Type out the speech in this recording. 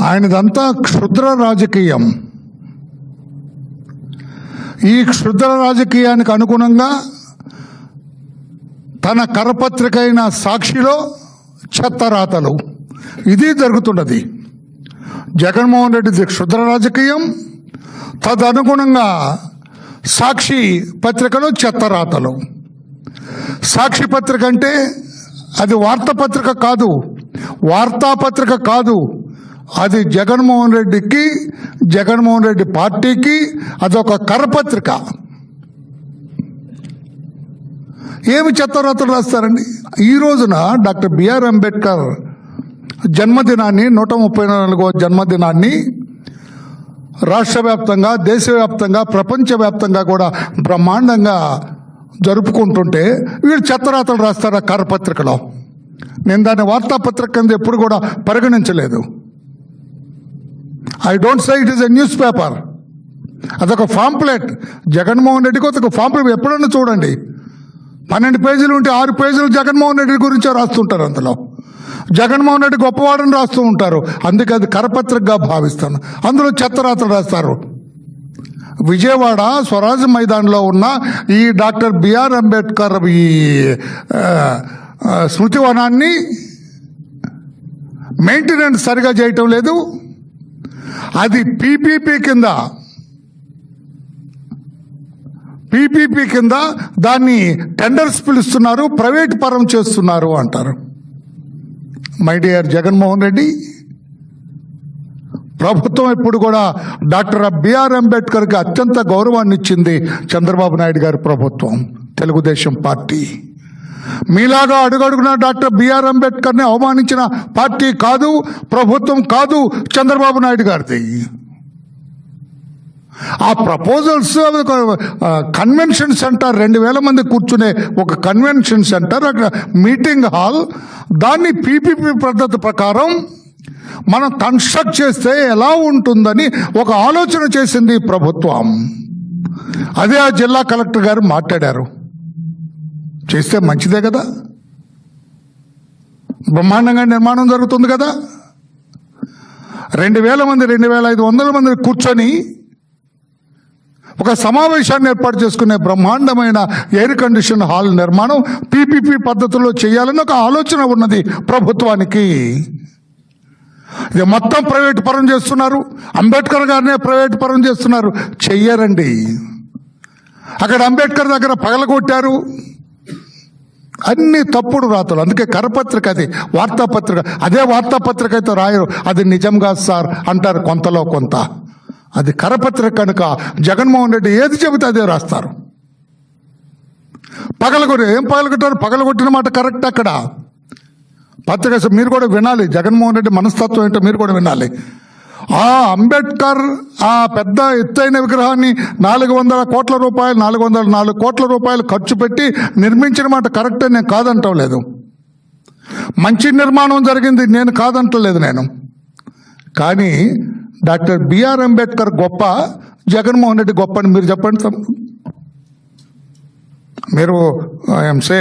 ఆయనదంతా క్షుద్ర రాజకీయం. ఈ క్షుద్ర రాజకీయానికి అనుగుణంగా తన కరపత్రిక అయిన సాక్షిలో చెత్తరాతలు. ఇది జరుగుతున్నది. జగన్మోహన్ రెడ్డిది క్షుద్ర రాజకీయం తదనుగుణంగా సాక్షి పత్రికలో చెత్తరాతలు. సాక్షి పత్రిక అంటే అది వార్తాపత్రిక కాదు వార్తాపత్రిక కాదు. అది జగన్మోహన్ రెడ్డికి జగన్మోహన్ రెడ్డి పార్టీకి అదొక కరపత్రిక. ఏమి చెత్తరాతలు రాస్తారండి? ఈ రోజున డాక్టర్ బిఆర్ అంబేద్కర్ జన్మదినాన్ని నూట ముప్పై నాలుగో జన్మదినాన్ని రాష్ట్ర వ్యాప్తంగా దేశవ్యాప్తంగా ప్రపంచవ్యాప్తంగా కూడా బ్రహ్మాండంగా జరుపుకుంటుంటే వీళ్ళు చెత్తరాతలు రాస్తారు ఆ కరపత్రికలో? నేను దాన్ని వార్తాపత్రిక కింద ఎప్పుడు కూడా పరిగణించలేదు. I don't say it is a newspaper అదొక ఫాంప్లెట్ జగన్మోహన్ రెడ్డికి ఒక ఫాంప్లెట్ ఎప్పుడన్నా చూడండి. పన్నెండు పేజీలు ఉంటే ఆరు పేజీలు జగన్మోహన్ రెడ్డి గురించే రాస్తుంటారు అందులో. జగన్మోహన్ రెడ్డి గొప్పవాడని రాస్తూ ఉంటారు. అందుకే అది కరపత్రికగా భావిస్తాను. అందులో చెత్తరాత్రలు రాస్తారు. విజయవాడ స్వరాజ్ మైదాన్లో ఉన్న ఈ డాక్టర్ బిఆర్ అంబేద్కర్ ఈ శృతివనాన్ని స్మృతివనాన్ని మెయింటెనెన్స్ సరిగా చేయటం లేదు. అది పీపీపీ కింద పీపీపీ కింద దాన్ని టెండర్స్ పిలుస్తున్నారు ప్రైవేట్ పరం చేస్తున్నారు అంటారు. మై డియర్ జగన్మోహన్ రెడ్డి ప్రభుత్వం ఇప్పుడు కూడా డాక్టర్ బిఆర్ అంబేద్కర్కి అత్యంత గౌరవాన్ని ఇచ్చింది చంద్రబాబు నాయుడు గారి ప్రభుత్వం తెలుగుదేశం పార్టీ. మీలాగా అడుగడుగున డాక్టర్ బిఆర్ అంబేద్కర్ని అవమానించిన పార్టీ కాదు ప్రభుత్వం కాదు చంద్రబాబు నాయుడు గారిది. ఆ ప్రపోజల్స్ కన్వెన్షన్ సెంటర్ రెండు వేల మంది కూర్చునే ఒక కన్వెన్షన్ సెంటర్ అక్కడ మీటింగ్ హాల్ దాన్ని పీపీపీ పద్ధతి ప్రకారం మనం కన్స్ట్రక్ట్ చేస్తే ఎలా ఉంటుందని ఒక ఆలోచన చేసింది ప్రభుత్వం. అదే ఆ జిల్లా కలెక్టర్ గారు మాట్లాడారు. చేస్తే మంచిదే కదా? బ్రహ్మాండంగా నిర్మాణం జరుగుతుంది కదా? రెండు వేల మంది రెండు వేల ఐదు వందల మంది కూర్చొని ఒక సమావేశాన్ని ఏర్పాటు చేసుకునే బ్రహ్మాండమైన ఎయిర్ కండిషన్ హాల్ నిర్మాణం పీపీపీ పద్ధతిలో చేయాలని ఒక ఆలోచన ఉన్నది ప్రభుత్వానికి. ఇది మొత్తం ప్రైవేట్ పరం చేస్తున్నారు. అంబేద్కర్ గారినే ప్రైవేట్ పరం చేస్తున్నారు. చెయ్యరండి. అక్కడ అంబేద్కర్ దగ్గర పగలగొట్టారు. అన్ని తప్పుడు రాతలు. అందుకే కరపత్రిక అది వార్తాపత్రిక. అదే వార్తాపత్రిక అయితే రాయరు. అది నిజం కాదు సార్ అంటారు కొంతలో కొంత. అది కరపత్రిక కనుక జగన్మోహన్ రెడ్డి ఏది చెబితే అదే రాస్తారు. పగలగొట్టి ఏం పగలగొట్టారు? పగలగొట్టిన మాట కరెక్ట్ అక్కడ. పత్రిక మీరు కూడా వినాలి. జగన్మోహన్ రెడ్డి మనస్తత్వం ఏంటో మీరు కూడా వినాలి. ఆ అంబేద్కర్ ఆ పెద్ద ఎత్తైన విగ్రహాన్ని నాలుగు వందల కోట్ల రూపాయలు నాలుగు వందల నాలుగు కోట్ల రూపాయలు ఖర్చు పెట్టి నిర్మించిన మాట కరెక్ట్ నేను కాదంటం లేదు. మంచి నిర్మాణం జరిగింది నేను కాదంటలేదు నేను. కానీ డాక్టర్ బిఆర్ అంబేద్కర్ గొప్ప జగన్మోహన్ రెడ్డి గొప్ప అని మీరు చెప్పండి మీరు ఐఎమ్ సే